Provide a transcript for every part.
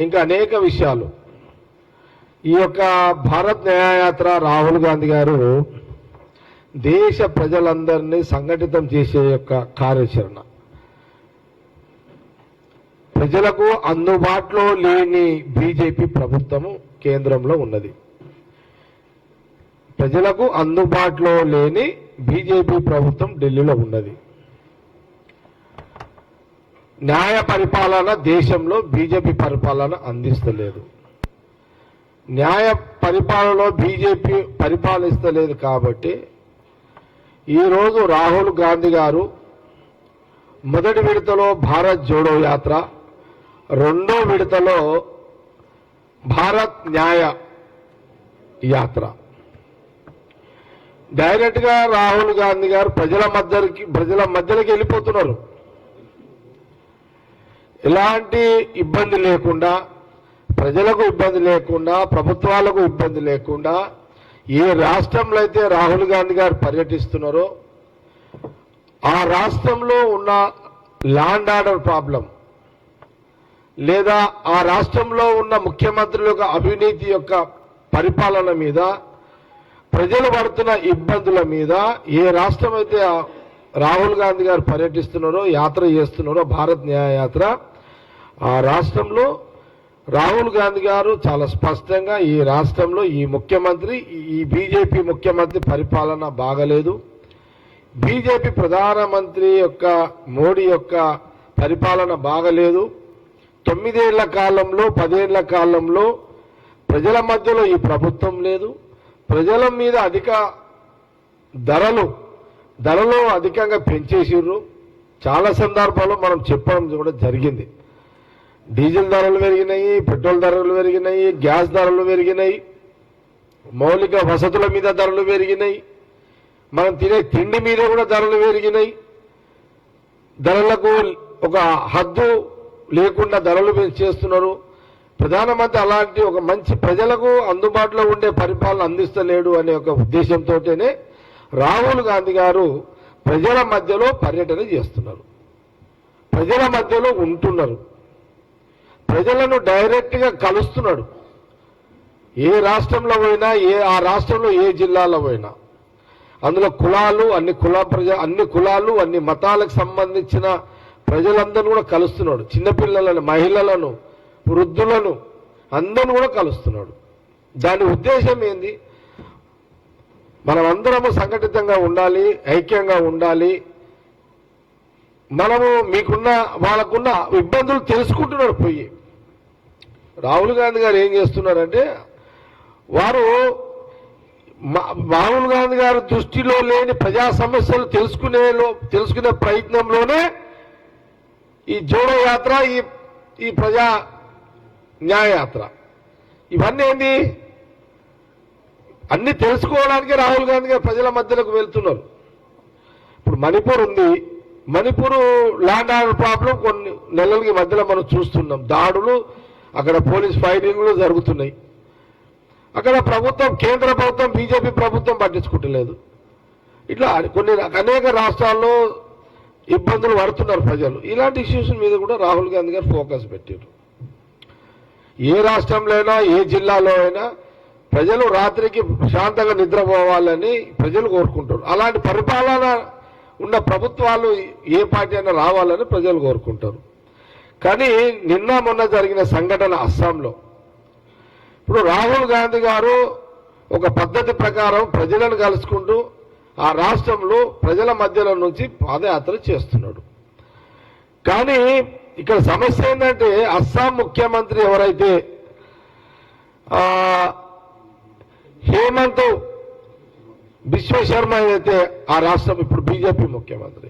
ఇంకా అనేక విషయాలు. ఈ యొక్క భారత్ న్యాయయాత్ర రాహుల్ గాంధీ గారు దేశ ప్రజలందరినీ సంఘటితం చేసే యొక్క కార్యాచరణ. ప్రజలకు అందుబాటులో లేని బీజేపీ ప్రభుత్వము కేంద్రంలో ఉన్నది. ప్రజలకు అందుబాటులో లేని బీజేపీ ప్రభుత్వం ఢిల్లీలో ఉన్నది. న్యాయ పరిపాలన దేశంలో బీజేపీ పరిపాలన అందిస్తలేదు. న్యాయ పరిపాలనలో బీజేపీ పరిపాలిస్తలేదు కాబట్టి ఈరోజు రాహుల్ గాంధీ గారు మొదటి విడతలో భారత్ జోడో యాత్ర రెండో విడతలో భారత్ న్యాయ యాత్ర. డైరెక్ట్గా రాహుల్ గాంధీ గారు ప్రజల మధ్యకి ప్రజల మధ్యలోకి వెళ్ళిపోతున్నారు. ఎలాంటి ఇబ్బంది లేకుండా ప్రజలకు ఇబ్బంది లేకుండా ప్రభుత్వాలకు ఇబ్బంది లేకుండా ఏ రాష్ట్రంలో అయితే రాహుల్ గాంధీ గారు పర్యటిస్తున్నారో ఆ రాష్ట్రంలో ఉన్న ల్యాండ్ ఆర్డర్ ప్రాబ్లం లేదా ఆ రాష్ట్రంలో ఉన్న ముఖ్యమంత్రుల యొక్క అవినీతి యొక్క పరిపాలన మీద ప్రజలు పడుతున్న ఇబ్బందుల మీద ఏ రాష్ట్రం అయితే రాహుల్ గాంధీ గారు పర్యటిస్తున్నారో యాత్ర చేస్తున్నారో భారత్ న్యాయ యాత్ర ఆ రాష్ట్రంలో రాహుల్ గాంధీ గారు చాలా స్పష్టంగా ఈ రాష్ట్రంలో ఈ ముఖ్యమంత్రి ఈ బీజేపీ ముఖ్యమంత్రి పరిపాలన బాగలేదు. బీజేపీ ప్రధానమంత్రి యొక్క మోడీ యొక్క పరిపాలన బాగలేదు. తొమ్మిదేళ్ళ కాలంలో పదేళ్ళ కాలంలో ప్రజల మధ్యలో ఈ ప్రభుత్వం లేదు. ప్రజల మీద అధిక ధరలు ధరలు అధికంగా పెంచేసిర్రు. చాలా సందర్భాల్లో మనం చెప్పడం కూడా జరిగింది. డీజిల్ ధరలు పెరిగినాయి పెట్రోల్ ధరలు పెరిగినాయి గ్యాస్ ధరలు పెరిగినాయి మౌలిక వసతుల మీద ధరలు పెరిగినాయి మనం తినే తిండి మీద కూడా ధరలు పెరిగినాయి. ధరలకు ఒక హద్దు లేకుండా ధరలు చేస్తున్నారు. ప్రధానమంత్రి అలాంటి ఒక మంచి ప్రజలకు అందుబాటులో ఉండే పరిపాలన అందిస్తలేడు అనే ఒక ఉద్దేశంతోనే రాహుల్ గాంధీ గారు ప్రజల మధ్యలో పర్యటన చేస్తున్నారు. ప్రజల మధ్యలో ఉంటున్నారు. ప్రజలను డైరెక్ట్గా కలుస్తున్నాడు. ఏ రాష్ట్రంలో పోయినా ఏ ఆ రాష్ట్రంలో ఏ జిల్లాలో పోయినా. అందులో కులాలు అన్ని కుల ప్రజ అన్ని కులాలు అన్ని మతాలకు సంబంధించిన ప్రజలందరూ కూడా కలుస్తున్నాడు. చిన్నపిల్లలను మహిళలను వృద్ధులను అందరిని కూడా కలుస్తున్నాడు. దాని ఉద్దేశం ఏంది? మనమందరము సంఘటితంగా ఉండాలి ఐక్యంగా ఉండాలి. మనము మీకున్న వాళ్ళకున్న ఇబ్బందులు తెలుసుకుంటున్నారు పోయి. రాహుల్ గాంధీ గారు ఏం చేస్తున్నారంటే వారు మా- రాహుల్ గాంధీ గారి దృష్టిలో లేని ప్రజా సమస్యలు తెలుసుకునే తెలుసుకునే ప్రయత్నంలోనే ఈ జోడో యాత్ర ఈ ఈ ప్రజా న్యాయయాత్ర ఇవన్నీ ఏంది? అన్ని తెలుసుకోవడానికి రాహుల్ గాంధీ గారు ప్రజల మధ్యలోకి వెళ్తున్నారు. ఇప్పుడు మణిపూర్ ఉంది. మణిపూర్ ల్యాండ్ ఆర్డర్ ప్రాబ్లం కొన్ని నెలలకి మధ్యలో మనం చూస్తున్నాం. దాడులు అక్కడ పోలీస్ ఫైటింగ్లు జరుగుతున్నాయి. అక్కడ ప్రభుత్వం కేంద్ర ప్రభుత్వం బీజేపీ ప్రభుత్వం పట్టించుకుంటలేదు. ఇట్లా కొన్ని అనేక రాష్ట్రాల్లో ఇబ్బందులు పడుతున్నారు ప్రజలు. ఇలాంటి ఇష్యూస్ మీద కూడా రాహుల్ గాంధీ గారు ఫోకస్ పెట్టారు ఏ రాష్ట్రంలో అయినా ఏ జిల్లాలో అయినా ప్రజలు రాత్రికి ప్రశాంతంగా నిద్రపోవాలని ప్రజలు కోరుకుంటారు. అలాంటి పరిపాలన ఉన్న ప్రభుత్వాలు ఏ పార్టీ అయినా రావాలని ప్రజలు కోరుకుంటారు. కానీ నిన్న మొన్న జరిగిన సంఘటన అస్సాంలో. ఇప్పుడు రాహుల్ గాంధీ గారు ఒక పద్ధతి ప్రకారం ప్రజలను కలుసుకుంటూ ఆ రాష్ట్రంలో ప్రజల మధ్యలో నుంచి పాదయాత్ర చేస్తున్నాడు. కానీ ఇక్కడ సమస్య ఏంటంటే అస్సాం ముఖ్యమంత్రి ఎవరైతే హేమంత్ విశ్వశర్మ ఏదైతే ఆ రాష్ట్రం ఇప్పుడు బీజేపీ ముఖ్యమంత్రి.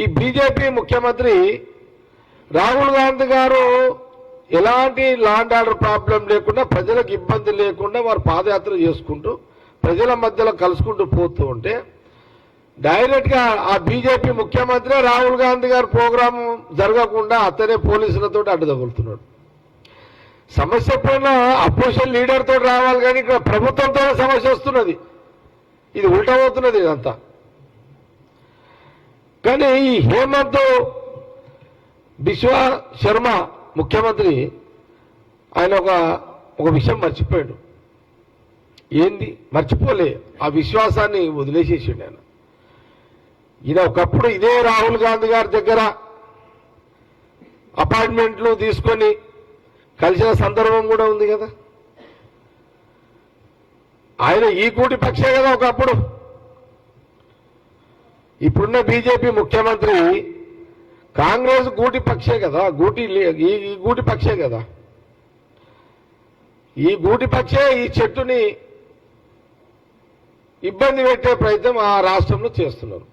ఈ బీజేపీ ముఖ్యమంత్రి రాహుల్ గాంధీ గారు ఎలాంటి లాండ్ ఆర్డర్ ప్రాబ్లం లేకుండా ప్రజలకు ఇబ్బంది లేకుండా వారు పాదయాత్ర చేసుకుంటూ ప్రజల మధ్యలో కలుసుకుంటూ పోతూ ఉంటే డైరెక్ట్గా ఆ బీజేపీ ముఖ్యమంత్రి రాహుల్ గాంధీ గారి ప్రోగ్రాం జరగకుండా అతనే పోలీసులతో అడ్డదగులుతున్నాడు. సమస్య ఎప్పుడైనా అపోజిషన్ లీడర్తో రావాలి కానీ ఇక్కడ ప్రభుత్వంతో సమస్య వస్తున్నది. ఇది ఉల్టా అవుతున్నది ఇదంతా. కానీ ఈ హేమంత్ బిశ్వ శర్మ ముఖ్యమంత్రి ఆయన ఒక ఒక విషయం మర్చిపోయాడు. ఏంది? మర్చిపోలే. ఆ విశ్వాసాన్ని వదిలేసేసిండు ఆయన. ఈయన ఒకప్పుడు ఇదే రాహుల్ గాంధీ గారి దగ్గర అపార్ట్మెంట్లు తీసుకొని కలిసిన సందర్భం కూడా ఉంది కదా. ఆయన ఈ కూటి పక్షే కదా ఒకప్పుడు. ఇప్పుడున్న బీజేపీ ముఖ్యమంత్రి కాంగ్రెస్ గూటి పక్షే కదా గూటి ఈ గూటి పక్షే కదా. ఈ గూటి పక్షే ఈ చెట్టుని ఇబ్బంది పెట్టే ప్రయత్నం ఆ రాష్ట్రంలో చేస్తున్నారు.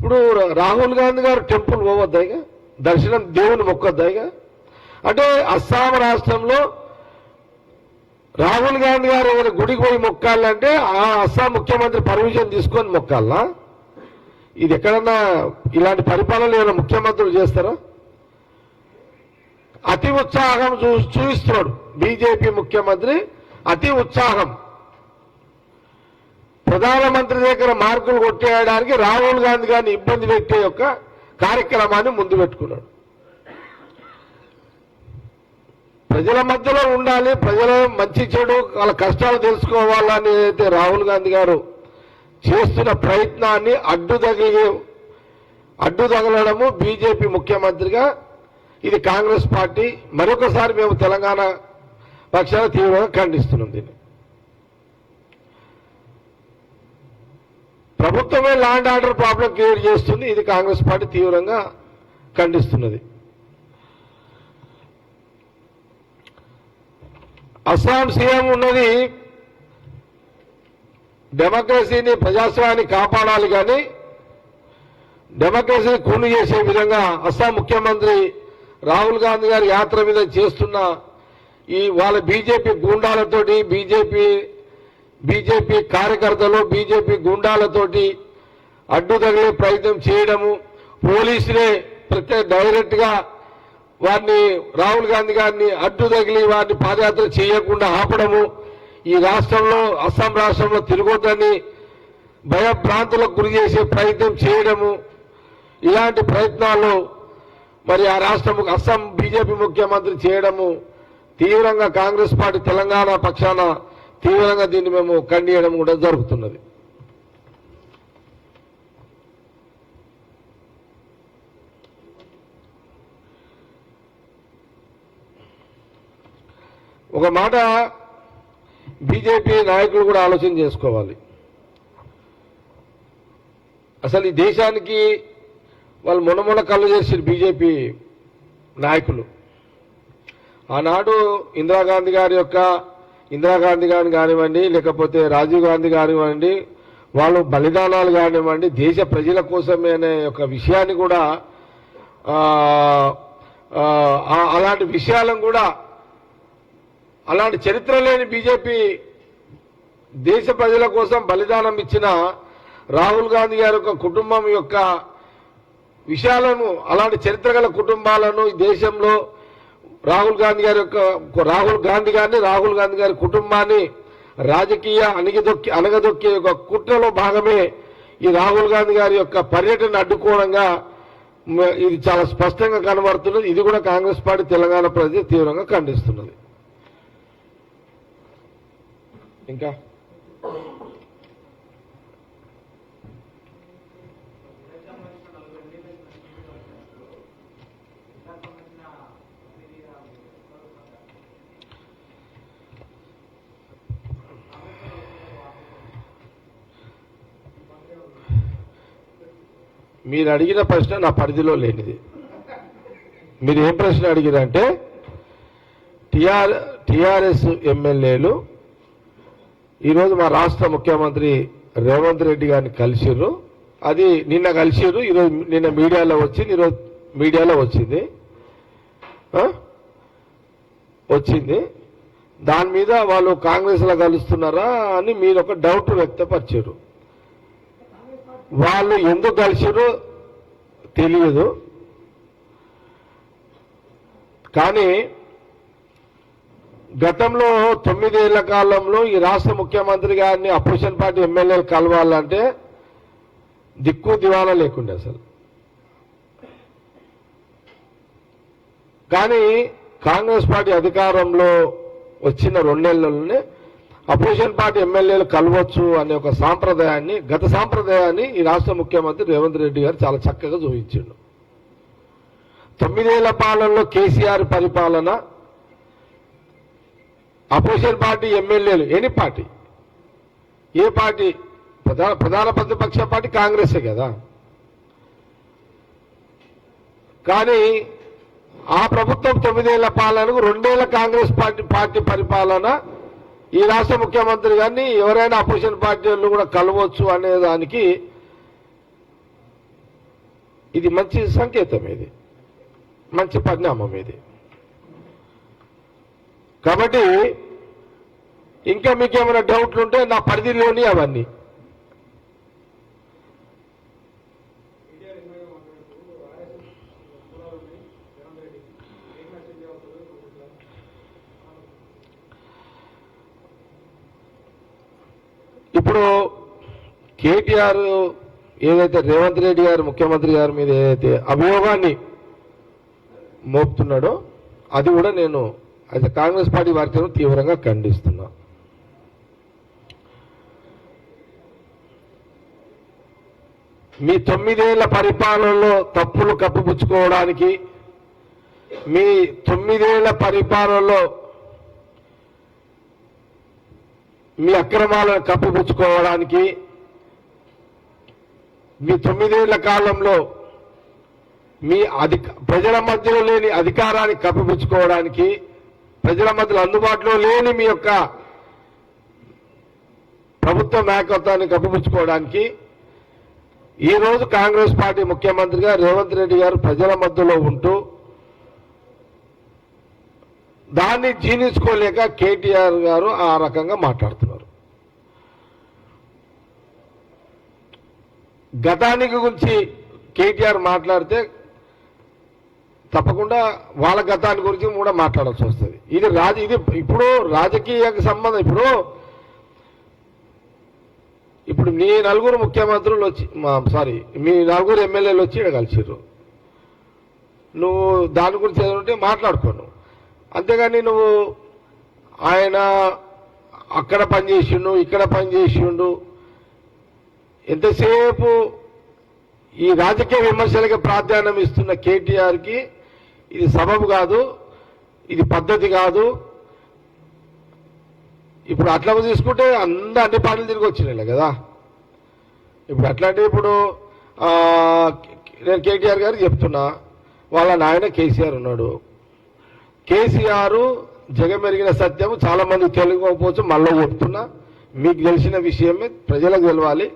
ఇప్పుడు రాహుల్ గాంధీ గారు టెంపుల్ పోవద్దాయిగా దర్శనం దేవుని మొక్కొద్దాయిగా అంటే అస్సాం రాష్ట్రంలో రాహుల్ గాంధీ గారు ఏదైనా గుడికి పోయి మొక్కాలంటే ఆ అస్సాం ముఖ్యమంత్రి పర్మిషన్ తీసుకొని మొక్కాలా? ఇది ఎక్కడన్నా ఇలాంటి పరిపాలన ఏమైనా ముఖ్యమంత్రులు చేస్తారా? అతి ఉత్సాహం చూ చూపిస్తున్నాడు బీజేపీ ముఖ్యమంత్రి అతి ఉత్సాహం. ప్రధానమంత్రి దగ్గర మార్కులు కొట్టేయడానికి రాహుల్ గాంధీ గారిని ఇబ్బంది పెట్టే యొక్క కార్యక్రమాన్ని ముందు పెట్టుకున్నాడు. ప్రజల మధ్యలో ఉండాలి ప్రజల మంచి చెడు వాళ్ళ కష్టాలు తెలుసుకోవాలని అయితే రాహుల్ గాంధీ గారు చేస్తున్న ప్రయత్నాన్ని అడ్డు అడ్డుదగలడము బీజేపీ ముఖ్యమంత్రిగా ఇది కాంగ్రెస్ పార్టీ మరొకసారి మేము తెలంగాణ పక్షాన తీవ్రంగా ఖండిస్తున్నాం దీన్ని. ప్రభుత్వమే ల్యాండ్ ఆర్డర్ ప్రాబ్లం క్రియేట్ చేస్తుంది ఇది కాంగ్రెస్ పార్టీ తీవ్రంగా ఖండిస్తున్నది. అస్సాం సీఎం ఉన్నది డెమోక్రసీని ప్రజాస్వామ్యాన్ని కాపాడాలి కానీ డెమోక్రసీని కూని చేసే విధంగా అస్సాం ముఖ్యమంత్రి రాహుల్ గాంధీ గారి యాత్ర మీద చేస్తున్న ఈ వాళ్ళ బీజేపీ గూండాలతోటి బీజేపీ బీజేపీ కార్యకర్తలు బీజేపీ గుండాలతోటి అడ్డు తగిలే ప్రయత్నం చేయడము పోలీసులే ప్రత్యేక డైరెక్ట్గా వారిని రాహుల్ గాంధీ గారిని అడ్డు తగిలి వారిని పాదయాత్ర చేయకుండా ఆపడము ఈ రాష్ట్రంలో అస్సాం రాష్ట్రంలో తిరగొద్దని భయభ్రాంతులకు గురి చేసే ప్రయత్నం చేయడము ఇలాంటి ప్రయత్నాలు మరి ఆ రాష్ట్రం అస్సాం బీజేపీ ముఖ్యమంత్రి చేయడము తీవ్రంగా కాంగ్రెస్ పార్టీ తెలంగాణ పక్షాన తీవ్రంగా దీన్ని మేము ఖండియడం కూడా జరుగుతున్నది. ఒక మాట బీజేపీ నాయకులు కూడా ఆలోచన చేసుకోవాలి. అసలు ఈ దేశానికి వాళ్ళు మొనమొన కళ్ళు చేసారు బీజేపీ నాయకులు. ఆనాడు ఇందిరాగాంధీ గారి యొక్క ఇందిరాగాంధీ గారిని కానివ్వండి లేకపోతే రాజీవ్ గాంధీ కానివ్వండి వాళ్ళు బలిదానాలు కానివ్వండి దేశ ప్రజల కోసమే అనే ఒక విషయాన్ని కూడా అలాంటి విషయాలను కూడా అలాంటి చరిత్ర లేని బీజేపీ దేశ ప్రజల కోసం బలిదానం ఇచ్చిన రాహుల్ గాంధీ గారి యొక్క కుటుంబం యొక్క విషయాలను అలాంటి చరిత్ర గల కుటుంబాలను ఈ దేశంలో రాహుల్ గాంధీ గారి యొక్క రాహుల్ గాంధీ గారిని రాహుల్ గాంధీ గారి కుటుంబాన్ని రాజకీయ అణగదొక్కి అణగదొక్కే ఒక కుట్రలో భాగమే ఈ రాహుల్ గాంధీ గారి యొక్క పర్యటన అడ్డుకోవడంగా ఇది చాలా స్పష్టంగా కనబడుతున్నది. ఇది కూడా కాంగ్రెస్ పార్టీ తెలంగాణ ప్రజలు తీవ్రంగా ఖండిస్తున్నది. ఇంకా? మీరు అడిగిన ప్రశ్న నా పరిధిలో లేనిది. మీరు ఏం ప్రశ్న అడిగిరంటే టిఆర్ టిఆర్ఎస్ ఎమ్మెల్యేలు ఈరోజు మా రాష్ట్ర ముఖ్యమంత్రి రేవంత్ రెడ్డి గారిని కలిసిర్రు. అది నిన్న కలిసిర్రు ఈరోజు నిన్న మీడియాలో వచ్చింది ఈరోజు మీడియాలో వచ్చింది. వచ్చింది. దాని మీద వాళ్ళు కాంగ్రెస్లో కలుస్తున్నారా అని మీరు ఒక డౌట్ వ్యక్తపరిచారు వాళ్ళు ఎందుకు కలిసిరో తెలియదు. కానీ గతంలో తొమ్మిదేళ్ళ కాలంలో ఈ రాష్ట్ర ముఖ్యమంత్రి గారిని అపోజిషన్ పార్టీ ఎమ్మెల్యేలు కలవాలంటే దిక్కు దివాలా లేకుండే అసలు. కానీ కాంగ్రెస్ పార్టీ అధికారంలో వచ్చిన రెండేళ్ళలోనే అపోజిషన్ పార్టీ ఎమ్మెల్యేలు కలవచ్చు అనే ఒక సాంప్రదాయాన్ని గత సాంప్రదాయాన్ని ఈ రాష్ట్ర ముఖ్యమంత్రి రేవంత్ రెడ్డి గారు చాలా చక్కగా చూపించాడు. తొమ్మిదేళ్ళ పాలనలో కేసీఆర్ పరిపాలన అపోజిషన్ పార్టీ ఎమ్మెల్యేలు ఎనీ పార్టీ. ఏ పార్టీ? ప్రధాన ప్రధాన ప్రతిపక్ష పార్టీ కాంగ్రెసే కదా. కానీ ఆ ప్రభుత్వం తొమ్మిదేళ్ళ పాలనకు రెండేళ్ళ కాంగ్రెస్ పార్టీ పార్టీ పరిపాలన ఈ రాష్ట్ర ముఖ్యమంత్రి గారిని ఎవరైనా అపోజిషన్ పార్టీ వాళ్ళు కూడా కలవచ్చు అనే దానికి ఇది మంచి సంకేతం ఇది. మంచి పరిణామం ఇది. కాబట్టి ఇంకా మీకేమైనా డౌట్లు ఉంటే నా పరిధిలోని అవన్నీ. ఇప్పుడు కేటీఆర్ ఏదైతే రేవంత్ రెడ్డి గారు ముఖ్యమంత్రి గారి మీద ఏదైతే అభియోగాన్ని మోపుతున్నాడో అది కూడా నేను అయితే కాంగ్రెస్ పార్టీ వారికి తీవ్రంగా ఖండిస్తున్నాను మీ తొమ్మిదేళ్ళ పరిపాలనలో తప్పులు కప్పుపుచ్చుకోవడానికి మీ తొమ్మిదేళ్ళ పరిపాలనలో మీ అక్రమాలను కప్పుపుచ్చుకోవడానికి మీ తొమ్మిదేళ్ళ కాలంలో మీ అధిక ప్రజల మధ్యలో లేని అధికారాన్ని కప్పిపుచ్చుకోవడానికి ప్రజల మధ్యలో అందుబాటులో లేని మీ యొక్క ప్రభుత్వ మేకత్వాన్ని కప్పిపుచ్చుకోవడానికి ఈ రోజు కాంగ్రెస్ పార్టీ ముఖ్యమంత్రిగా రేవంత్ రెడ్డి గారు ప్రజల మధ్యలో ఉంటూ దాన్ని జీర్ణించుకోలేక కేటీఆర్ గారు ఆ రకంగా మాట్లాడుతున్నారు. గతానికి గురించి కేటీఆర్ మాట్లాడితే తప్పకుండా వాళ్ళ గతాన్ని గురించి కూడా మాట్లాడాల్సి వస్తుంది. ఇది రాజ ఇది ఇప్పుడు రాజకీయ సంబంధం. ఇప్పుడు ఇప్పుడు మీ నలుగురు ముఖ్యమంత్రులు వచ్చి సారీ మీ నలుగురు ఎమ్మెల్యేలు వచ్చి ఇక్కడ కలిసిర్రు. నువ్వు దాని గురించి ఏదైనా ఉంటే మాట్లాడుకోను. అంతేగాని నువ్వు ఆయన అక్కడ పనిచేసిండు ఇక్కడ పనిచేసిండు ఎంతసేపు ఈ రాజకీయ విమర్శలకి ప్రాధాన్యం ఇస్తున్న కేటీఆర్కి ఇది సబబు కాదు ఇది పద్ధతి కాదు. ఇప్పుడు అట్లా తీసుకుంటే అంద అన్ని పార్టీలు తిరిగి వచ్చినాయి కదా. ఇప్పుడు అట్లాంటి ఇప్పుడు నేను కేటీఆర్ గారికి చెప్తున్నా వాళ్ళ నాయన కేసీఆర్ ఉన్నాడు. కేసీఆర్ జగమెరిగిన సత్యం చాలా మంది తెలియకపోవచ్చు మళ్ళీ చెప్తున్నా మీకు తెలిసిన విషయమే ప్రజలకు తెలవాలి.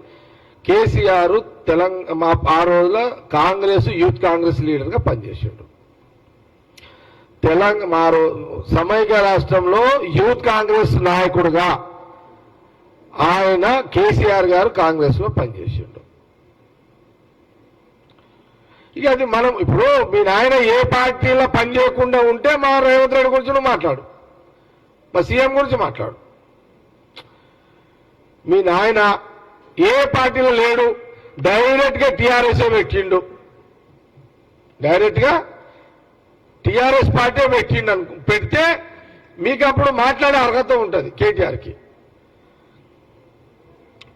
కేసీఆర్ తెలంగాణ మా ఆ రోజుల కాంగ్రెస్ యూత్ కాంగ్రెస్ లీడర్గా పనిచేసాడు తెలంగాణ మా సమైక్య రాష్ట్రంలో యూత్ కాంగ్రెస్ నాయకుడుగా ఆయన కేసీఆర్ గారు కాంగ్రెస్లో పనిచేసిండు. ఇక అది మనం ఇప్పుడు మీ నాయన ఏ పార్టీలో పని చేయకుండా ఉంటే మా రేవంత్ రెడ్డి గురించి మాట్లాడు. మా సీఎం గురించి మాట్లాడు. మీ నాయన ఏ పార్టీలో లేడు డైరెక్ట్గా టీఆర్ఎస్ఏ పెట్టిండు. డైరెక్ట్గా టిఆర్ఎస్ పార్టీ పెట్టిండు అనుకో పెడితే మీకు అప్పుడు మాట్లాడే అర్హత ఉంటుంది కేటీఆర్కి.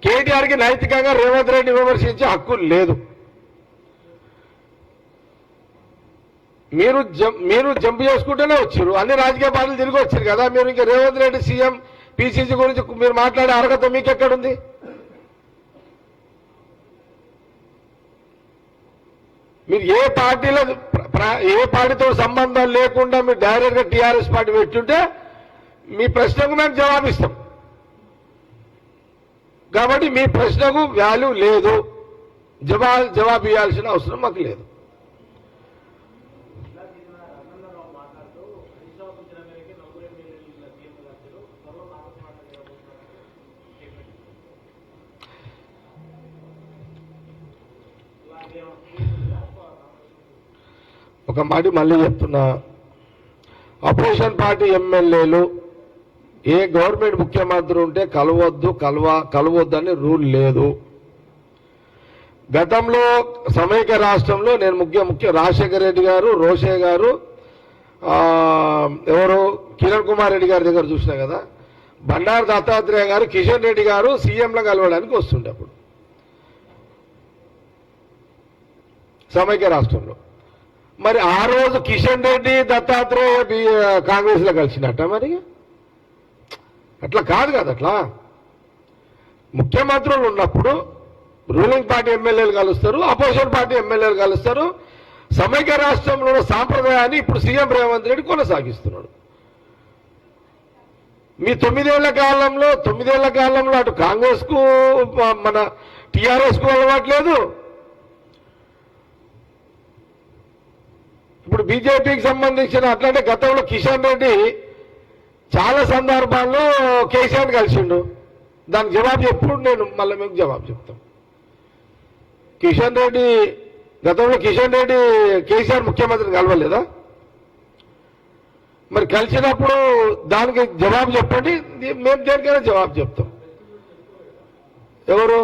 కేటీఆర్కి నైతికంగా రేవంత్ రెడ్డి విమర్శించే హక్కు లేదు. మీరు జం మీరు జంప్ చేసుకుంటూనే వచ్చారు. అన్ని రాజకీయ పార్టీలు తిరిగి వచ్చారు కదా. మీరు ఇంకా రేవంత్ రెడ్డి సీఎం పిసిసి గురించి మీరు మాట్లాడే అర్హత మీకు ఎక్కడుంది మీరు ఏ పార్టీలో ఏ పార్టీతో సంబంధం లేకుండా మీరు డైరెక్ట్గా టీఆర్ఎస్ పార్టీ పెట్టుంటే మీ ప్రశ్నకు మేము జవాబిస్తాం. కాబట్టి మీ ప్రశ్నకు వాల్యూ లేదు. జవా జవాబు ఇవ్వాల్సిన అవసరం మాకు లేదు. ఒక మాట మళ్ళీ చెప్తున్నా. అపోజిషన్ పార్టీ ఎమ్మెల్యేలు ఏ గవర్నమెంట్ ముఖ్యమంత్రి ఉంటే కలవద్దు కలవ కలవద్దని రూల్ లేదు. గతంలో సమైక్య రాష్ట్రంలో నేను ముఖ్య ముఖ్య రాజశేఖర రెడ్డి గారు రోషే గారు ఎవరు? కిరణ్ కుమార్ రెడ్డి గారి దగ్గర చూసినా కదా. బండారు దత్తాత్రేయ గారు కిషన్ రెడ్డి గారు సీఎంలో కలవడానికి వస్తుండే అప్పుడు. సమైక్య రాష్ట్రంలో. మరి ఆ రోజు కిషన్ రెడ్డి దత్తాత్రేయ బి- కాంగ్రెస్లో కలిసినట్ట మరి? అట్లా కాదు కదా అట్లా. ముఖ్యమంత్రులు ఉన్నప్పుడు రూలింగ్ పార్టీ ఎమ్మెల్యేలు కలుస్తారు అపోజిషన్ పార్టీ ఎమ్మెల్యేలు కలుస్తారు. సమైక్య రాష్ట్రంలో ఉన్న సాంప్రదాయాన్ని ఇప్పుడు సీఎం రేవంత్ రెడ్డి కొనసాగిస్తున్నాడు. మీ తొమ్మిదేళ్ళ కాలంలో తొమ్మిదేళ్ళ కాలంలో అటు కాంగ్రెస్కు మన టీఆర్ఎస్కు అలవాట్లేదు ఇప్పుడు బీజేపీకి సంబంధించిన అట్లాంటి గతంలో కిషన్ రెడ్డి చాలా సందర్భాల్లో కేసీఆర్ కలిసిండు. దానికి జవాబు ఎప్పుడు నేను మళ్ళీ మీకు జవాబు చెప్తాం. కిషన్ రెడ్డి గతంలో కిషన్ రెడ్డి కేసీఆర్ ముఖ్యమంత్రిని కలవలేదా? మరి కలిసినప్పుడు దానికి జవాబు చెప్పండి మేము దేనికైనా జవాబు చెప్తాం. ఎవరు?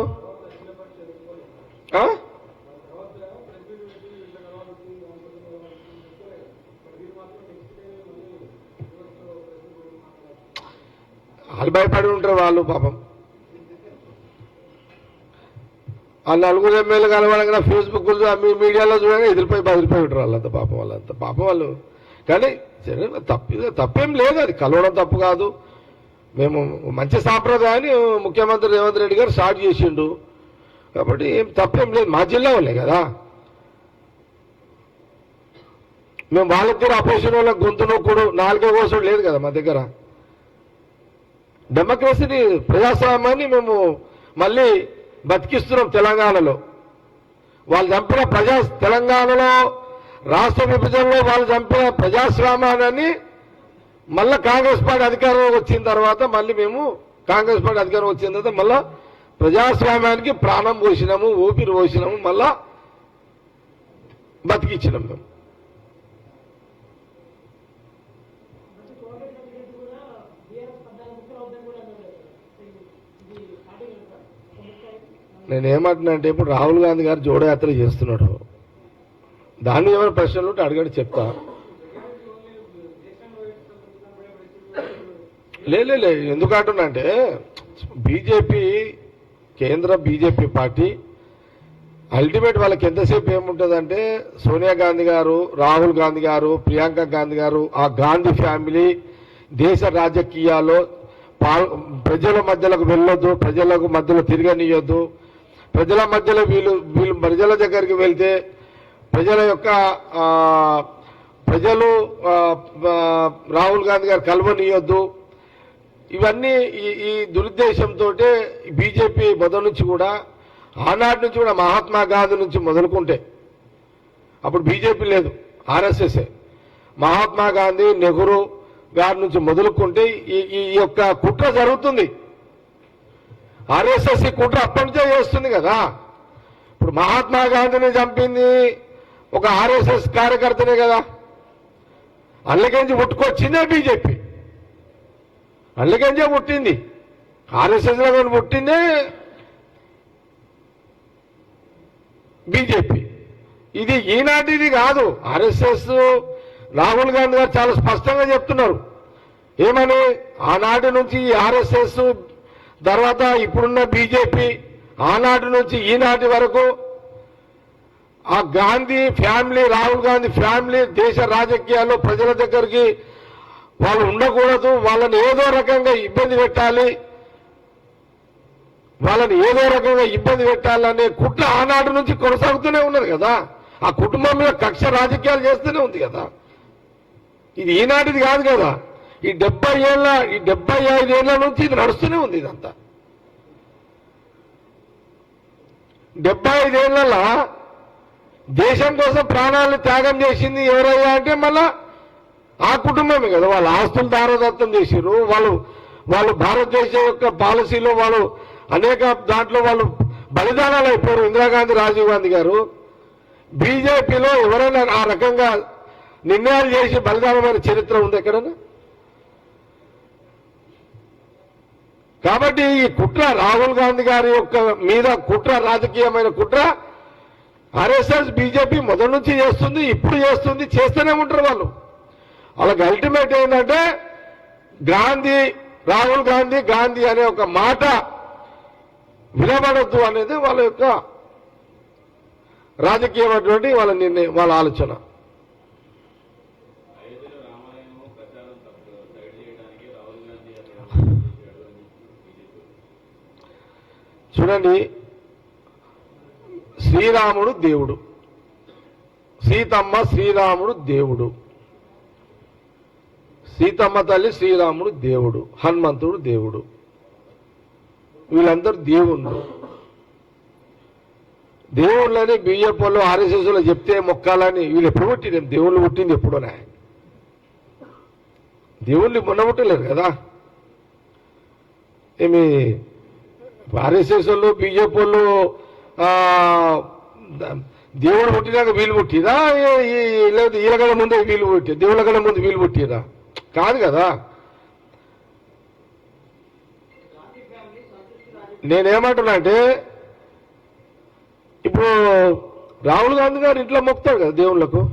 వాళ్ళు భయపడి ఉంటారు వాళ్ళు పాపం. ఆ నలుగురు ఎమ్మెల్యే కలవాలంగా ఫేస్బుక్ మీ మీడియాలో చూడగా ఎదిరిపోయి బదిలిపోయి ఉంటారు వాళ్ళంత పాపం వాళ్ళంత. పాపం వాళ్ళు. కానీ సరే, తప్పు తప్పేం లేదు అది. కలవడం తప్పు కాదు. మేము మంచి సాంప్రదాయాన్ని ముఖ్యమంత్రి రేవంత్ రెడ్డి గారు స్టార్ట్ చేసిండు. కాబట్టి ఏం తప్పేం లేదు. మా జిల్లా వాళ్ళే కదా. మేము వాళ్ళకి అపోజిషన్ వాళ్ళకి గొంతు నొక్కుడు నాలుగో కోసం లేదు కదా మా దగ్గర. డెమోక్రసీని ప్రజాస్వామ్యాన్ని మేము మళ్ళీ బతికిస్తున్నాం తెలంగాణలో. వాళ్ళు చంపిన ప్రజా తెలంగాణలో రాష్ట్ర విభజనలో వాళ్ళు చంపిన ప్రజాస్వామ్యాన్ని మళ్ళా కాంగ్రెస్ పార్టీ అధికారం వచ్చిన తర్వాత మళ్ళీ మేము కాంగ్రెస్ పార్టీ అధికారం వచ్చిన తర్వాత మళ్ళా ప్రజాస్వామ్యానికి ప్రాణం పోసినాము ఊపిరి పోసినాము మళ్ళా బతికిచ్చినాం మేము. నేనేమంటున్నా అంటే ఇప్పుడు రాహుల్ గాంధీ గారు జోడయాత్ర చేస్తున్నాడు. దాన్ని ఏమైనా ప్రశ్నలు ఉంటే అడగడి చెప్తా. లేదు లే, ఎందుకు అంటున్నా అంటే బీజేపీ కేంద్ర బీజేపీ పార్టీ అల్టిమేట్ వాళ్ళకి ఎంతసేపు ఏముంటుందంటే సోనియా గాంధీ గారు రాహుల్ గాంధీ గారు ప్రియాంక గాంధీ గారు ఆ గాంధీ ఫ్యామిలీ దేశ రాజకీయాల్లో ప్రజల మధ్యలోకి వెళ్ళొద్దు ప్రజలకు మధ్యలో తిరగనియొద్దు ప్రజల మధ్యలో వీళ్ళు వీళ్ళు ప్రజల దగ్గరికి వెళ్తే ప్రజల యొక్క ప్రజలు రాహుల్ గాంధీ గారు కలవనీయొద్దు. ఇవన్నీ ఈ ఈ దురుద్దేశంతో బీజేపీ మొదటి నుంచి కూడా ఆనాటి నుంచి కూడా మహాత్మా గాంధీ నుంచి మొదలుకుంటే అప్పుడు బీజేపీ లేదు ఆర్ఎస్ఎస్ మహాత్మా గాంధీ నెహ్రూ గారి నుంచి మొదలుకుంటే ఈ ఈ యొక్క కుట్ర జరుగుతుంది. ఆర్ఎస్ఎస్ ఈ కుట్ర అప్పటి నుంచే చేస్తుంది కదా. ఇప్పుడు మహాత్మా గాంధీని చంపింది ఒక ఆర్ఎస్ఎస్ కార్యకర్తనే కదా. అందులోకించి పుట్టుకొచ్చిందే బీజేపీ. అందులోకించే పుట్టింది. ఆర్ఎస్ఎస్లో కానీ పుట్టిందే బీజేపీ. ఇది ఈనాటిది కాదు. ఆర్ఎస్ఎస్ రాహుల్ గాంధీ గారు చాలా స్పష్టంగా చెప్తున్నారు. ఏమని? ఆనాటి నుంచి ఈ ఆర్ఎస్ఎస్ తర్వాత ఇప్పుడున్న బీజేపీ ఆనాటి నుంచి ఈనాటి వరకు ఆ గాంధీ ఫ్యామిలీ రాహుల్ గాంధీ ఫ్యామిలీ దేశ రాజకీయాల్లో ప్రజల దగ్గరికి వాళ్ళు ఉండకూడదు వాళ్ళని ఏదో రకంగా ఇబ్బంది పెట్టాలి వాళ్ళని ఏదో రకంగా ఇబ్బంది పెట్టాలనే కుట్ర ఆనాటి నుంచి కొనసాగుతూనే ఉన్నది కదా. ఆ కుటుంబం మీద కక్ష రాజకీయాలు చేస్తూనే ఉంది కదా. ఇది ఈనాటిది కాదు కదా. ఈ డెబ్బై ఏళ్ళ ఈ డెబ్బై ఐదేళ్ళ నుంచి ఇది నడుస్తూనే ఉంది ఇదంతా. డెబ్బై ఐదేళ్ళలో దేశం కోసం ప్రాణాలను త్యాగం చేసింది ఎవరయ్యా అంటే మళ్ళా ఆ కుటుంబమే కదా. వాళ్ళ ఆస్తులు దారదత్తం చేశారు వాళ్ళు వాళ్ళు భారతదేశం యొక్క పాలసీలో వాళ్ళు అనేక దాంట్లో వాళ్ళు బలిదానాలు అయిపోయారు. ఇందిరాగాంధీ రాజీవ్ గాంధీ గారు. బీజేపీలో ఎవరైనా ఆ రకంగా నిర్ణయాలు చేసి బలిదానమైన చరిత్ర ఉంది ఎక్కడన్నా? కాబట్టి ఈ కుట్ర రాహుల్ గాంధీ గారి యొక్క మీద కుట్ర రాజకీయమైన కుట్ర ఆర్ఎస్ఎస్ బీజేపీ మొదటి నుంచి చేస్తుంది ఇప్పుడు చేస్తుంది చేస్తూనే ఉంటారు వాళ్ళు. వాళ్ళకి అల్టిమేట్ ఏంటంటే గాంధీ రాహుల్ గాంధీ గాంధీ అనే ఒక మాట వినబడద్దు అనేది వాళ్ళ యొక్క రాజకీయమైనటువంటి వాళ్ళ నిర్ణయం వాళ్ళ ఆలోచన. చూడండి. శ్రీరాముడు దేవుడు. సీతమ్మ శ్రీరాముడు దేవుడు. సీతమ్మ తల్లి శ్రీరాముడు దేవుడు. హనుమంతుడు దేవుడు. వీళ్ళందరూ దేవుళ్ళు. దేవుళ్ళని బియ్యపు ఆర్ఎస్ఎస్లో చెప్తే మొక్కాలని వీళ్ళు ఎప్పుడు పుట్టినాం దేవుళ్ళు పుట్టింది ఎప్పుడోనే దేవుళ్ళు మొన్న పుట్టలేరు కదా? ఏమి ఆర్ఎస్ఎస్ వాళ్ళు బీజేపీ వాళ్ళు దేవుడు పుట్టినాక వీలు పుట్టిదా? ఈ- లేదు ఈలగడ ముందే వీలు పుట్టి దేవుళ్ళ కన్నా ముందు వీలు పుట్టిదా? కాదు కదా. నేనేమంటున్నా అంటే ఇప్పుడు రాహుల్ గాంధీ గారు ఇంట్లో మొక్కుతాడు కదా దేవుళ్ళకు?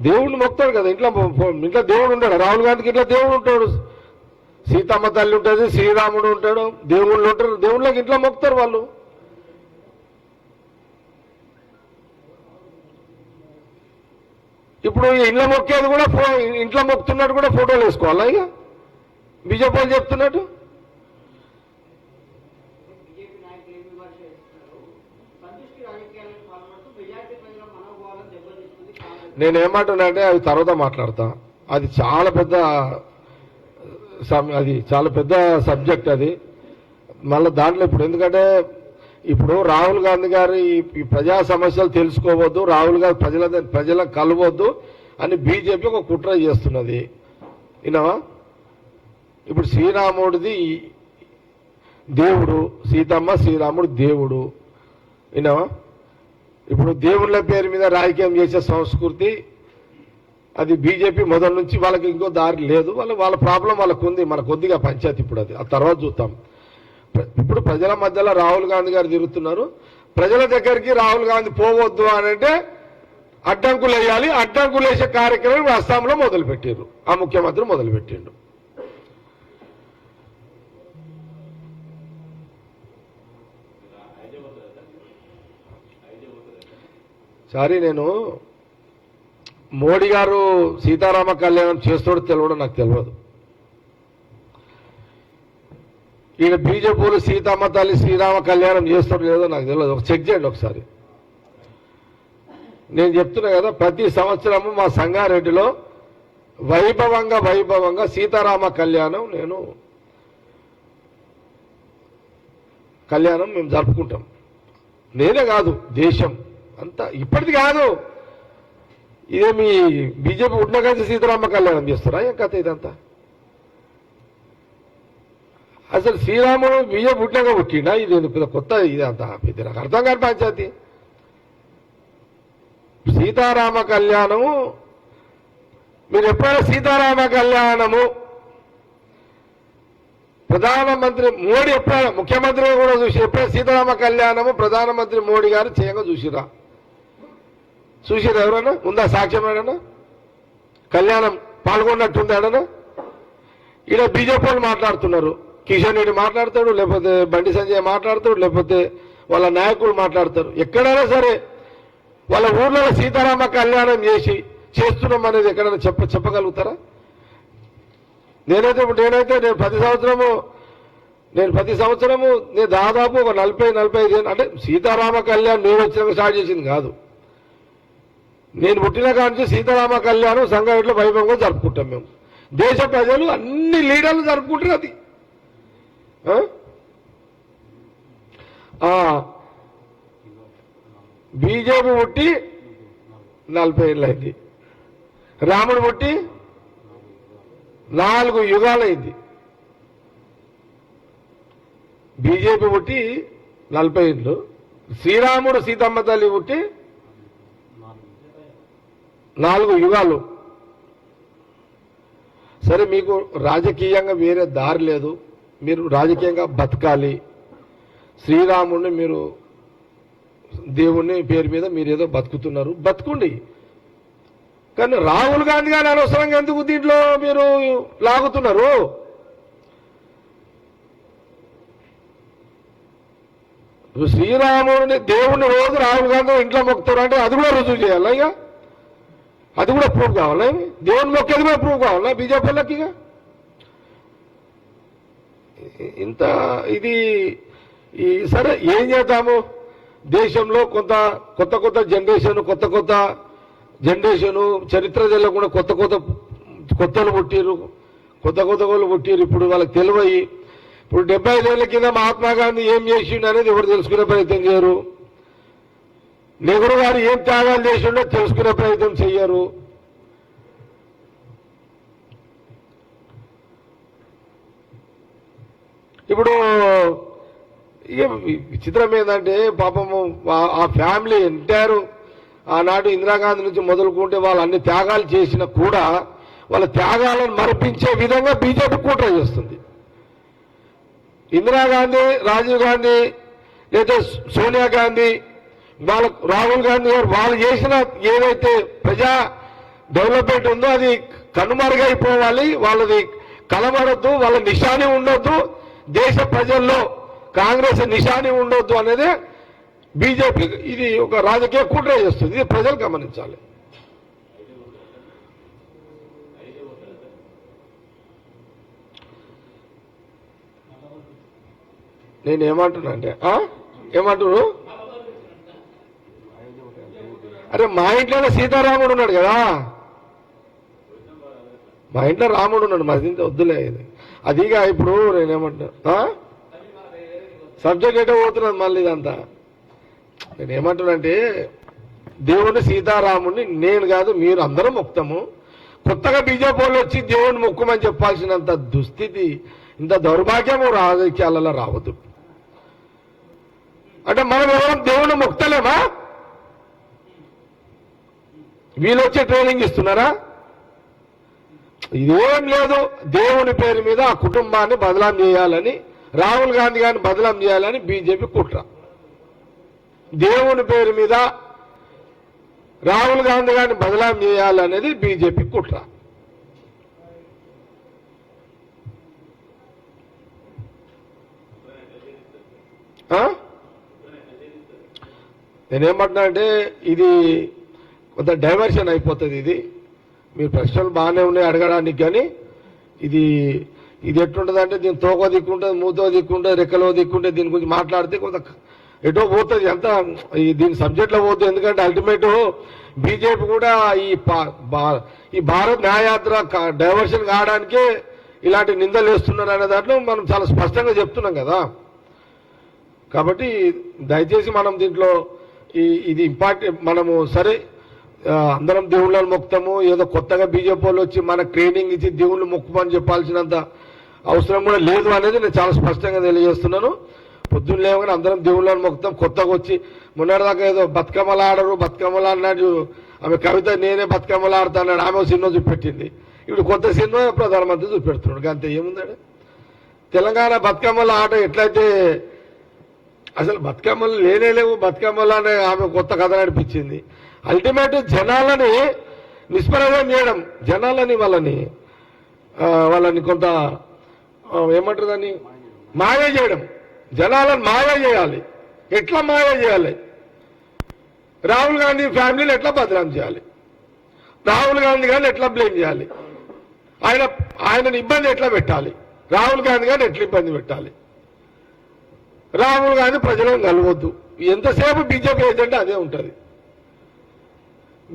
దేవుడిని మొక్కుతాడు కదా ఇంట్లో ఇంట్లో దేవుడు ఉంటాడు రాహుల్ గాంధీకి ఇంట్లో దేవుడు ఉంటాడు. సీతమ్మ తల్లి ఉంటుంది శ్రీరాముడు ఉంటాడు దేవుళ్ళు ఉంటారు దేవుళ్ళకి ఇంట్లో మొక్కుతారు వాళ్ళు. ఇప్పుడు ఇంట్లో మొక్కేది కూడా ఫో ఇంట్లో మొక్కుతున్నట్టు కూడా ఫోటోలు వేసుకోవాలా ఇక? బీజేపీ వాళ్ళు చెప్తున్నట్టు నేనేమంటున్నా నేను అంటే అది తర్వాత మాట్లాడతా. అది చాలా పెద్ద అది చాలా పెద్ద సబ్జెక్ట్ అది. మళ్ళీ దాంట్లో ఇప్పుడు ఎందుకంటే ఇప్పుడు రాహుల్ గాంధీ గారు ఈ- ప్రజా సమస్యలు తెలుసుకోవద్దు రాహుల్ గాంధీ ప్రజల ప్రజలకు కలవద్దు అని బీజేపీ ఒక కుట్ర చేస్తున్నది. విన్నావా? ఇప్పుడు శ్రీరాముడిది దేవుడు సీతమ్మ శ్రీరాముడు దేవుడు. విన్నావా? ఇప్పుడు దేవుళ్ళ పేరు మీద రాజకీయం చేసే సంస్కృతి అది బీజేపీ మొదటి నుంచి వాళ్ళకి ఇంకో దారి లేదు. వాళ్ళ వాళ్ళ ప్రాబ్లం వాళ్ళకు ఉంది మన కొద్దిగా పంచాయతీ ఇప్పుడు అది. ఆ తర్వాత చూద్దాం. ప్ర- ఇప్పుడు ప్రజల మధ్యలో రాహుల్ గాంధీ గారు తిరుగుతున్నారు. ప్రజల దగ్గరికి రాహుల్ గాంధీ పోవద్దు అని అంటే అడ్డంకులు వేయాలి. అడ్డంకులు వేసే కార్యక్రమం అస్సాంలో మొదలుపెట్టారు ఆ ముఖ్యమంత్రి మొదలుపెట్టిండు. సారీ నేను మోడీ గారు సీతారామ కళ్యాణం చేస్తాడో తెలియడం నాకు తెలియదు ఈయన బీజేపీలు సీతమ్మ తల్లి శ్రీరామ కళ్యాణం చేస్తాడో లేదో నాకు తెలియదు ఒక చెక్ చేయండి ఒకసారి. నేను చెప్తున్నా కదా ప్రతి సంవత్సరము మా సంగారెడ్డిలో వైభవంగా వైభవంగా సీతారామ కళ్యాణం నేను కళ్యాణం మేము జరుపుకుంటాం. నేనే కాదు దేశం అంతా. ఇప్పటిది కాదు. ఇదేమి బీజేపీ ఉండగానే సీతారామ కళ్యాణం చేస్తారా? ఏం కథ ఇదంతా? అసలు శ్రీరాముడు బీజేపీ పుట్టినాక పుట్టిండా? ఇది పెద్ద కొత్త ఇదంతా ఇది నాకు అర్థం కాని పంచాయతీ సీతారామ కళ్యాణము మీరు ఎప్పుడైనా సీతారామ కళ్యాణము ప్రధానమంత్రి మోడీ ఎప్పుడైనా ముఖ్యమంత్రి కూడా చూసి ఎప్పుడైనా సీతారామ కళ్యాణము ప్రధానమంత్రి మోడీ గారు చేయంగా చూసిరా చూసిరా ఎవరన్నా? ఉందా సాక్ష్యం ఏడన్నా కళ్యాణం పాల్గొన్నట్టుంది ఏడన్నా ఈడ బీజేపీ వాళ్ళు మాట్లాడుతున్నారు. కిషన్ రెడ్డి మాట్లాడతాడు లేకపోతే బండి సంజయ్ మాట్లాడతాడు లేకపోతే వాళ్ళ నాయకులు మాట్లాడతారు. ఎక్కడైనా సరే వాళ్ళ ఊర్లో సీతారామ కళ్యాణం చేసి చేస్తున్నాం అనేది ఎక్కడైనా చెప్ప చెప్పగలుగుతారా? నేనైతే ఇప్పుడు నేనైతే నేను ప్రతి సంవత్సరము నేను ప్రతి సంవత్సరము నేను దాదాపు ఒక నలభై నలభై ఐదు అంటే సీతారామ కళ్యాణ్ నేను వచ్చినాక స్టార్ట్ చేసింది కాదు. నేను పుట్టిన కాడి సీతారామ కళ్యాణం సంగారెడ్డిలో వైభవంగా జరుపుకుంటాం మేము. దేశ ప్రజలు అన్ని లీడర్లు జరుపుకుంటారు అది. బీజేపీ పుట్టి నలభై ఏళ్ళు అయింది రాముడు పుట్టి నాలుగు యుగాలైంది. బీజేపీ పుట్టి నలభై ఏళ్ళు. శ్రీరాముడు సీతమ్మ తల్లి పుట్టి నాలుగు యుగాలు. సరే మీకు రాజకీయంగా వేరే దారి లేదు. మీరు రాజకీయంగా బతకాలి. శ్రీరాముడిని మీరు దేవుణ్ణి పేరు మీద మీరు ఏదో బతుకుతున్నారు. బతుకుండి. కానీ రాహుల్ గాంధీ గారు అనవసరంగా ఎందుకు దీంట్లో మీరు లాగుతున్నారు? ఇప్పుడు శ్రీరాముడిని దేవుని రోజు రాహుల్ గాంధీ ఇంట్లో మొక్కుతారు. అంటే అది కూడా రుజువు చేయాలి ఇక? అది కూడా ప్రూఫ్ కావాలా దేవుని మొక్కేది కూడా ప్రూఫ్ కావాలా? బీజేపీ వాళ్ళకి ఇక? ఇంత ఇది ఈ సరే ఏం చేద్దాము? దేశంలో కొంత కొత్త కొత్త జనరేషన్ కొత్త కొత్త జనరేషన్ చరిత్ర తెలియకుండా కొత్త కొత్త కొత్తలు పుట్టిరు కొత్త కొత్త వాళ్ళు పుట్టిరు ఇప్పుడు వాళ్ళకి తెలివయి. ఇప్పుడు డెబ్బై ఐదేళ్ళ కింద మహాత్మా గాంధీ ఏం చేసిండు అనేది ఎవరు తెలుసుకునే ప్రయత్నం చేయరు. నెహ్రూ గారు ఏం త్యాగాలు చేసిండో తెలుసుకునే ప్రయత్నం చెయ్యరు. ఇప్పుడు ఇక విచిత్రం ఏంటంటే పాపము ఆ- ఫ్యామిలీ ఎంటైర్ ఆనాడు ఇందిరాగాంధీ నుంచి మొదలుకుంటే వాళ్ళు అన్ని త్యాగాలు చేసినా కూడా వాళ్ళ త్యాగాలను మరపించే విధంగా బీజేపీ కుట్ర చేస్తుంది. ఇందిరాగాంధీ రాజీవ్ గాంధీ లేదా సోనియా గాంధీ వాళ్ళ రాహుల్ గాంధీ గారు వాళ్ళు చేసిన ఏదైతే ప్రజా డెవలప్మెంట్ ఉందో అది కనుమరుగైపోవాలి వాళ్ళది కలబడద్దు వాళ్ళ నిశాని ఉండొద్దు దేశ ప్రజల్లో కాంగ్రెస్ నిశాని ఉండొద్దు అనేది బీజేపీ ఇది ఒక రాజకీయ కుట్ర చేస్తుంది ఇది ప్రజలు గమనించాలి. నేను ఏమంటున్నా అంటే ఏమంటున్నాను అరే మా ఇంట్లోనే సీతారాముడు ఉన్నాడు కదా. మా ఇంట్లో రాముడు ఉన్నాడు మా వద్దులే ఇది. అదిగా ఇప్పుడు నేనేమంటున్నా సబ్జెక్ట్ ఎటో పోతున్నది మళ్ళీ ఇదంతా? నేను ఏమంటున్నానంటే దేవుని సీతారాముడిని నేను కాదు మీరు అందరం మొక్తాము. కొత్తగా బీజేపీ వచ్చి దేవుని మొక్కుమని చెప్పాల్సినంత దుస్థితి ఇంత దౌర్భాగ్యము రాజకీయాలలో రావద్దు. అంటే మనం ఎవరం దేవుని మొక్తలేమా? వీళ్ళు వచ్చి ట్రైనింగ్ ఇస్తున్నారా? ఇదేం లేదు. దేవుని పేరు మీద ఆ కుటుంబాన్ని బదలాం చేయాలని రాహుల్ గాంధీ గారిని బదలాం చేయాలని బీజేపీ కుట్ర. దేవుని పేరు మీద రాహుల్ గాంధీ గారిని బదలాం చేయాలనేది బీజేపీ కుట్ర. నేనేమంటున్నా అంటే ఇది కొంత డైవర్షన్ అయిపోతుంది ఇది. మీరు ప్రశ్నలు బాగానే ఉన్నాయి అడగడానికి కానీ ఇది ఇది ఎట్లుంటుంది అంటే దీని తోక దిక్కుంటుంది మూతో దిక్కుంటుంది రెక్కలో దిక్కుంటే దీని గురించి మాట్లాడితే కొంత ఎటో పోతుంది ఎంత ఈ దీని సబ్జెక్ట్లో పోతుంది. ఎందుకంటే అల్టిమేట్ బీజేపీ కూడా ఈ ఈ భారత్ న్యాయయాత్ర కా- డైవర్షన్ కావడానికే ఇలాంటి నిందలు వేస్తున్నారు అనే దాంట్లో మనం చాలా స్పష్టంగా చెప్తున్నాం కదా. కాబట్టి దయచేసి మనం దీంట్లో ఈ ఇది ఇంపార్టెంట్ మనము సరే అందరం దేవుళ్ళని మొక్కుతాము. ఏదో కొత్తగా బీజేపీ వాళ్ళు వచ్చి మనకు ట్రైనింగ్ ఇచ్చి దేవుళ్ళు మొక్కుమని చెప్పాల్సినంత అవసరం కూడా లేదు అనేది నేను చాలా స్పష్టంగా తెలియజేస్తున్నాను. పొద్దున్న లేవగానే అందరం దేవుళ్ళని మొక్కుతాం. కొత్తగా వచ్చి మొన్నటిదాకా ఏదో బతుకమ్మలు ఆడరు బతుకమ్మలు అన్నాడు ఆమె కవిత నేనే బతుకమ్మలు ఆడుతాన్నాడు ఆమె సినిమా చూపెట్టింది. ఇప్పుడు కొత్త సినిమా ప్రధానమంత్రి చూపెడుతున్నాడు. అంతే ఏముందాడు తెలంగాణ బతుకమ్మల ఆట ఎట్లయితే అసలు బతుకమ్మలు లేనే లేవు. బతుకమ్మలు అనే ఆమె కొత్త కథ నడిపించింది. అల్టిమేట్ జనాలని నిష్ప్రయోజనం చేయడం జనాలని వాళ్ళని వాళ్ళని కొంత ఏమంటారు దాన్ని? మాయ చేయడం. జనాలను మాయ చేయాలి. ఎట్లా మాయ చేయాలి? రాహుల్ గాంధీ ఫ్యామిలీని ఎట్లా బదనాం చేయాలి? రాహుల్ గాంధీ గారిని ఎట్లా బ్లేమ్ చేయాలి? ఆయన ఆయనని ఇబ్బంది ఎట్లా పెట్టాలి? రాహుల్ గాంధీ గారిని ఎట్లా ఇబ్బంది పెట్టాలి? రాహుల్ గాంధీ ప్రజలను కలవద్దు. ఎంతసేపు బీజేపీ ఏజెండా అదే ఉంటుంది.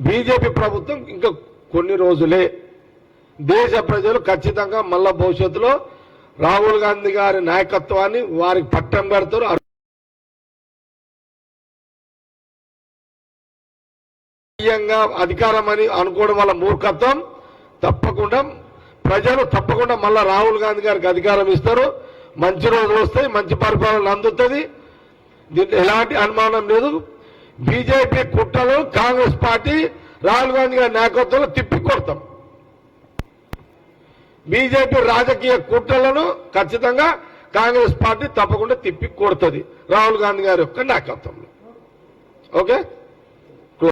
బీజేపీ ప్రభుత్వం ఇంకా కొన్ని రోజులే దేశ ప్రజలు ఖచ్చితంగా మళ్ళా భవిష్యత్తులో రాహుల్ గాంధీ గారి నాయకత్వాన్ని వారికి పట్టం కడతారు అధికారం అని అనుకోవడం వల్ల మూర్ఖత్వం. తప్పకుండా ప్రజలు తప్పకుండా మళ్ళా రాహుల్ గాంధీ గారికి అధికారం ఇస్తారు. మంచి రోజులు వస్తాయి మంచి పరిపాలన అందుతుంది. దీంట్లో ఎలాంటి అనుమానం లేదు. బీజేపీ కుట్రలు కాంగ్రెస్ పార్టీ రాహుల్ గాంధీ గారి నాయకత్వంలో తిప్పి కొడతాం. బీజేపీ రాజకీయ కుట్రలను ఖచ్చితంగా కాంగ్రెస్ పార్టీ తప్పకుండా తిప్పి కొడుతుంది రాహుల్ గాంధీ గారి యొక్క నాయకత్వంలో. ఓకే?